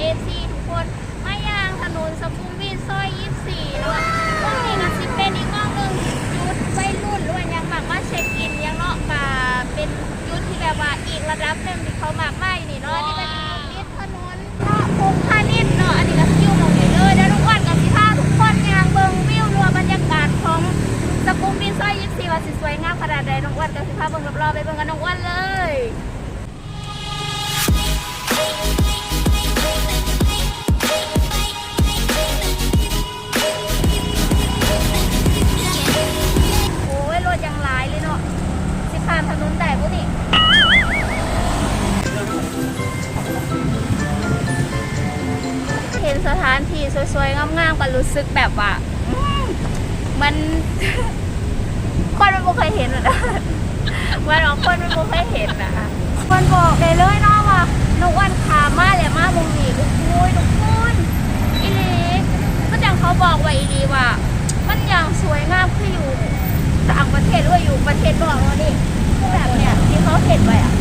เอซีทุกคนมายางถนนสกุมวิทซอยยี่สี่ด้วยตรงนี้ก็สิเป็นอีกน้องหนึ่งยุดไวรุ่นด้วยยังหมากมาเช็คอินยังเนาะกาเป็นยุดที่แบบว่าอีกระดับหนึ่งที่เขามากไม่นี่เนาะนี่เป็นนิดถนนเนาะคงพาณิชเนาะนนี้ก็คิวมดเลยได้ทุกวันกับสิพาทุกคนยางเบิงวิวรัวบรรยากาศของสกุมวิทซอยยี่สี่ว่าสวยงามขนาดใดน้องอ้วนกับสิพาเบิงรอบๆไปเบิงกับน้องอ้วนเลย สวยง่ามก็รู้สึกแบบว่ามันคนมันบ่เคยเห็นอะนะวันของคนมันบ่เคยเห็นนะคนบอกเลยเลยเนาะว่าน้องอ้วันขามาแหละมาบงหนีทุกคุยทุกคนอีลีก็อย่างเขาบอกไว้อีลีว่า มันอย่างสวยงามคืออยู่ต่างประเทศหรือว่าอยู่ประเทศบอกเรานี่แบบเนี้ยที่เขาเห็นไว้อะ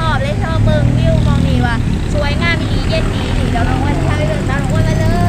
รอบๆเลยเธอเบิ่งวิวมองนี่ว่าสวยงามดีเย็นดีนี่เดี๋ยวน้องว่าสิพาไปเบิ่งตามน้องว่าไปเลย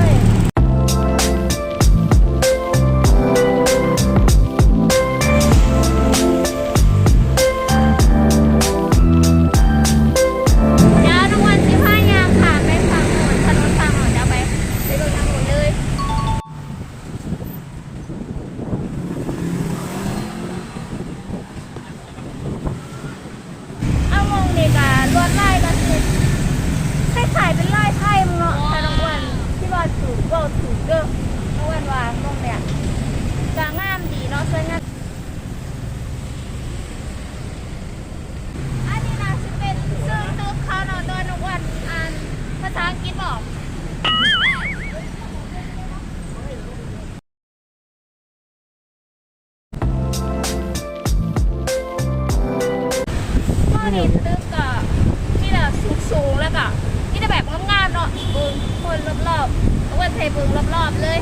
มีตึกก็ที่แบบสูงๆแล้วก็ที่จะแบบงามๆเนาะเบึงคนรอบๆน้องวันเทเบิ้งรอบๆเลย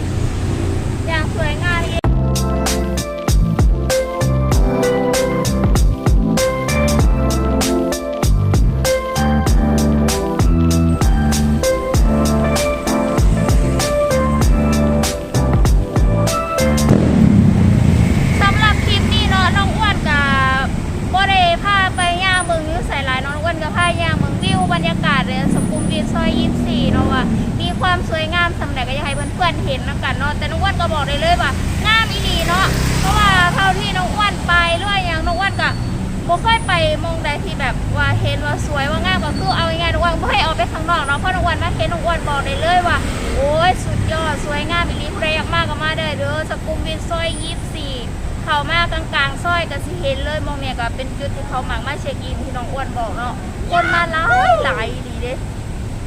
ี่เนาะว่า มีความสวยงามสำหรับก็อยากให้เพื่อนๆเห็นนะกันเนาะแต่น้องอ้วนก็บอกได้เลยว่างามอีหลีเนาะเพราะว่าเท่าที่น้องอ้วนไปหรือว่าอย่างน้องอ้วนก็บ่เคยไปมองใดที่แบบว่าเห็นว่าสวยว่างามก็คือเอาง่ายๆน้องอ้วนบ่ให้ออกไปข้างนอกเนาะเพราะน้องอ้วนมาเห็นน้องอ้วนบอกได้เลยว่า โอ้ยสุดยอดสวยงามอีหลีผู้ใดอยากมากก็มาได้เด้อสกุมวินซอยยี่สี่เขามากลางๆซอยก็สิเห็นเลยมองเนี่ยก็เป็นจุดที่เขาหมักมาเช็คอินที่น้องอ้วนบอกเนาะคนมาหลายหลายดีเด้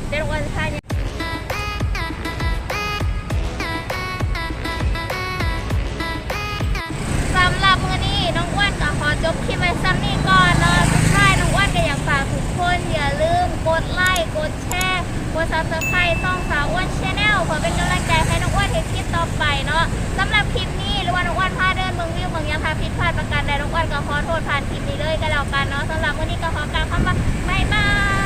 เดี๋ยวน้องอ้วนท่ายเนี่ยสำหรับมื้อนี้น้องอ้วนก็ขอจบคลิปไว้ซ้ำนี้ก่อนเนาะสุดท้ายน้องอ้วนก็อยากฝากทุกคนอย่าลืมกดไลค์กดแชร์กดซับสไครต์ช่องสาวอ้วนชาแนลเพื่อเป็นกำลังใจให้น้องอ้วนเห็นคลิปต่อไปเนาะสำหรับคลิปนี้หรือว่าน้องอ้วนพาเดินเมืองวิวเมืองยามพาผิดพลาดประการใดน้องอ้วนก็ขอโทษผ่านคลิปนี้เลยก็แล้วกันเนาะสำหรับวันนี้ก็ขอกล่าวคำว่าบ๊ายบาย